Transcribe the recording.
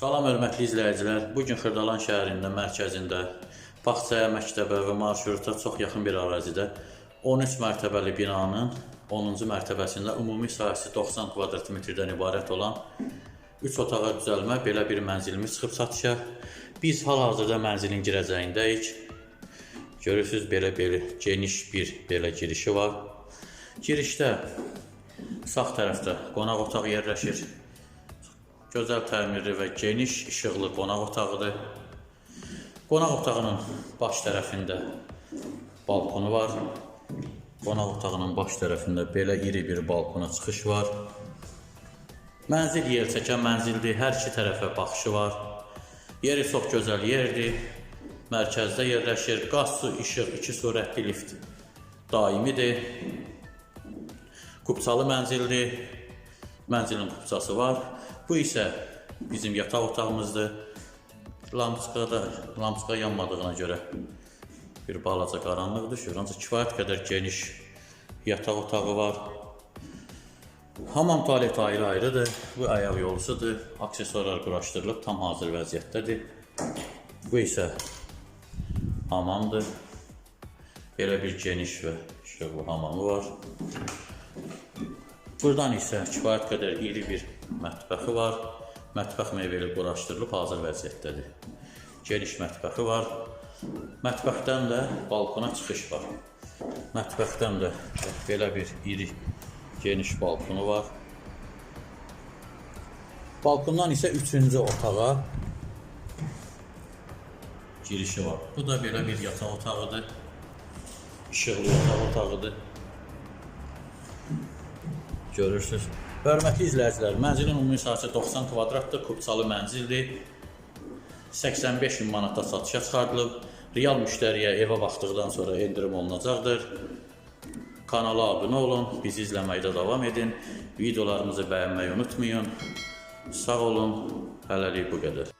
Salam hörmətli izləyicilər. Bu gün Xırdalan şəhərində mərkəzində bağçaya, məktəbə və marşruta çox yaxın bir ərazidə 13 mərtəbəli binanın 10-cu mərtəbəsində ümumi sahəsi 90 kvadrat metrdən ibarət olan 3 otağa düzəlmə belə bir mənzilimiz çıxıb satışa. Biz hal-hazırda mənzilin girəcəyindəyik. Görürsüz belə belə geniş bir belə girişi var. Girişdə sağ tərəfdə qonaq otağı yerləşir. Gözəl təmirli və geniş işıqlı qonaq otağıdır. Qonaq otağının baş tərəfində balkonu var. Qonaq otağının baş tərəfində belə iri bir balkona çıxış var. Mənzil yer çəkən mənzildir. Hər iki tərəfə baxışı var. Yeri çox gözəl yerdir. Mərkəzdə yerləşir. Qaz, su, işıq, iki sürətli lift daimidir. Kupçalı mənzildir. Mənzilin kupçası var. Bu isə bizim yataq otağımızdır. Lampiska da lampiska yanmadığına görə bir balaca qaranlıq düşür. Ancaq kifayət qədər geniş yataq otağı var. Hamam tualet ayrı-ayrıdır. Bu ayaq yolusudur. Aksesuarlar quraşdırılıb tam hazır vəziyyətdədir. Bu isə hamamdır. Belə bir geniş və işıqlı hamamı var. Buradan isə kifayət qədər iri bir mətbəxi var. Mətbəx mebeli quraşdırılıb hazır vəziyyətdədir. Geniş mətbəxi var. Mətbəxdən də balkona çıxış var. Mətbəxdən də belə bir iri geniş balkonu var. Balkondan isə üçüncü otağa girişi var. Bu da belə bir yataq otağıdır. İşıqlı yataq otağıdır. Görürsüz. Hörmətli izləyicilər, mənzilin ümumi sahəsi 90 kvadratdır, kupçalı mənzildir. 85 min manata satışa çıxarılıb. Real müştəriyə evə baxdıqdan sonra endirim olunacaqdır. Kanala abunə olun, bizi izləməkdə davam edin. Videolarımızı bəyənməyi unutmayın. Sağ olun. Hələlik bu qədər.